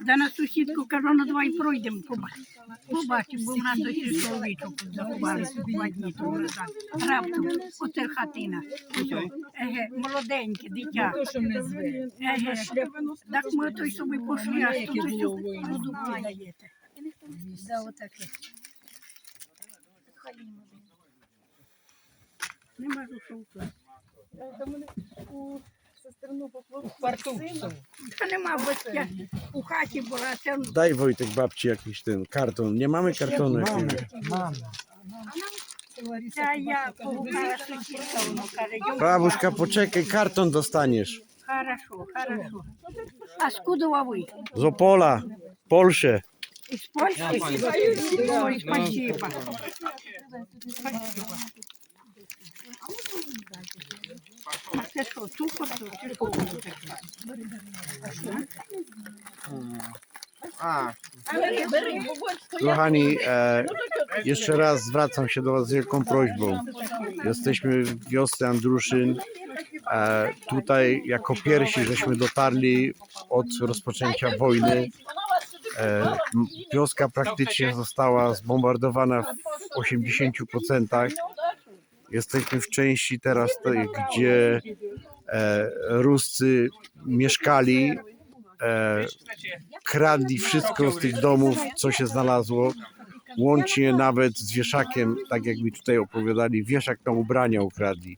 Да на сусідку кажу, ну давай пройдемо, побачимо. Побачимо, бо в нас ось чоловічок заховали два дні тому назад. Раптом, оце хатина. Еге, молоденьке, дитя. Еге, так ми той собі пошли, а тут ось продукти даєте. Да, отаке. Не можу, що вкласти. Та нема, бо я у хаті була, це Daj Wojtek babci jakiś ten karton. Nie mamy kartonu jakiegoś. Та я погукала сусідка, воно каже, «Йо, Babuszka, poczekaj, karton dostaniesz. Хорошо, хорошо. А скудова ви? Z Opola, Polsze. Із Польщі? Ой, спасибо. Спасибо. А це що, цукор? чи що воно таке? Kochani, e, jeszcze raz zwracam się do Was z wielką prośbą. Jesteśmy w wiosce Andruszyn. E, tutaj jako pierwsi żeśmy dotarli od rozpoczęcia wojny. E, m- wioska praktycznie została zbombardowana w 80%. Jesteśmy w części teraz tej, gdzie e, Ruscy mieszkali, e, kradli wszystko z tych domów, co się znalazło, łącznie nawet z wieszakiem, tak jak mi tutaj opowiadali, wieszak na ubrania ukradli.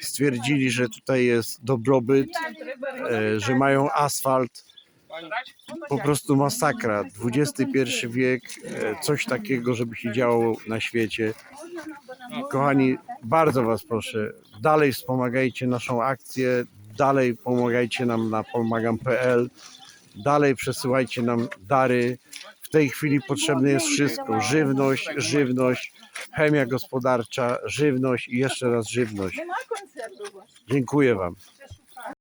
Stwierdzili, że tutaj jest dobrobyt, e, że mają asfalt. Po prostu masakra. XXI wiek, e, coś takiego, żeby się działo na świecie. Kochani, bardzo Was proszę, dalej wspomagajcie naszą akcję, dalej pomagajcie nam na pomagam.pl, dalej przesyłajcie nam dary. W tej chwili potrzebne jest wszystko: żywność, żywność, chemia gospodarcza, żywność i jeszcze raz żywność. Dziękuję Wam.